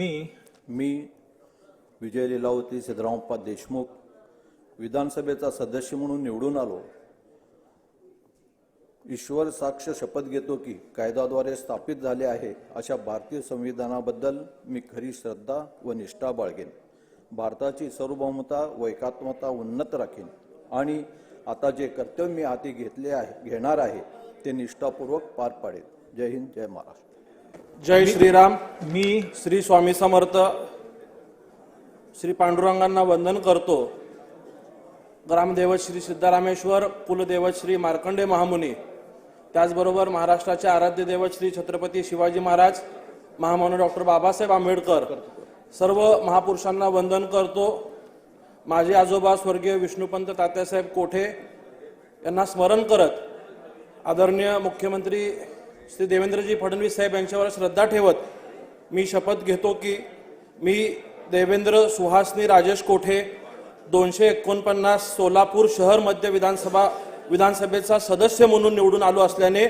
मी मी विजय लिलावती सिद्धरामप्पा देशमुख विधानसभेचा सदस्य म्हणून निवडून आलो. ईश्वर साक्ष शपथ घेतो की कायद्याद्वारे स्थापित झाले आहे अशा भारतीय संविधानाबद्दल मी खरी श्रद्धा व निष्ठा बाळगेन. भारताची सार्वभौमता व एकात्मता उन्नत राखेन. आणि आता जे कर्तव्य मी हाती घेतले आहे घेणार आहे ते निष्ठापूर्वक पार पाडेन. जय हिंद जय महाराष्ट्र. जय श्रीराम. मी श्री स्वामी समर्थ श्री पांडुरंगांना वंदन करतो. ग्रामदैवत श्री सिद्धरामेश्वर कुलदैवत श्री मार्कंडे महामुनी त्याचबरोबर महाराष्ट्राचे आराध्य दैवत श्री छत्रपती शिवाजी महाराज महामानव डॉक्टर बाबासाहेब आंबेडकर. सर्व महापुरुषांना वंदन करतो. माझे आजोबा स्वर्गीय विष्णुपंत तात्यासाहेब कोठे यांना स्मरण करत आदरणीय मुख्यमंत्री श्री देवेंद्रजी फडणवीस साहेब यांच्यावर श्रद्धा ठेवत मी शपथ घेतो की मी देवेंद्र सुहासनी राजेश कोठे दोनशे एकोणपन्नास सोलापूर शहर मध्य विधानसभा विधानसभेचा सदस्य म्हणून निवडून आलो असल्याने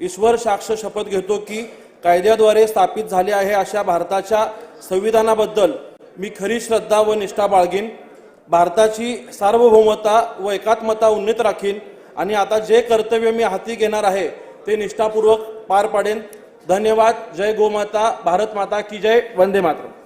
ईश्वर साक्ष शपथ घेतो की कायद्याद्वारे स्थापित झाले आहे अशा भारताच्या संविधानाबद्दल मी खरी श्रद्धा व निष्ठा बाळगीन. भारताची सार्वभौमता व एकात्मता उन्नीत राखीन. आणि आता जे कर्तव्य मी हाती घेणार आहे ते निष्ठापूर्वक पार पाडेन. धन्यवाद. जय गोमाता भारत माता की जय. वंदे मातरम.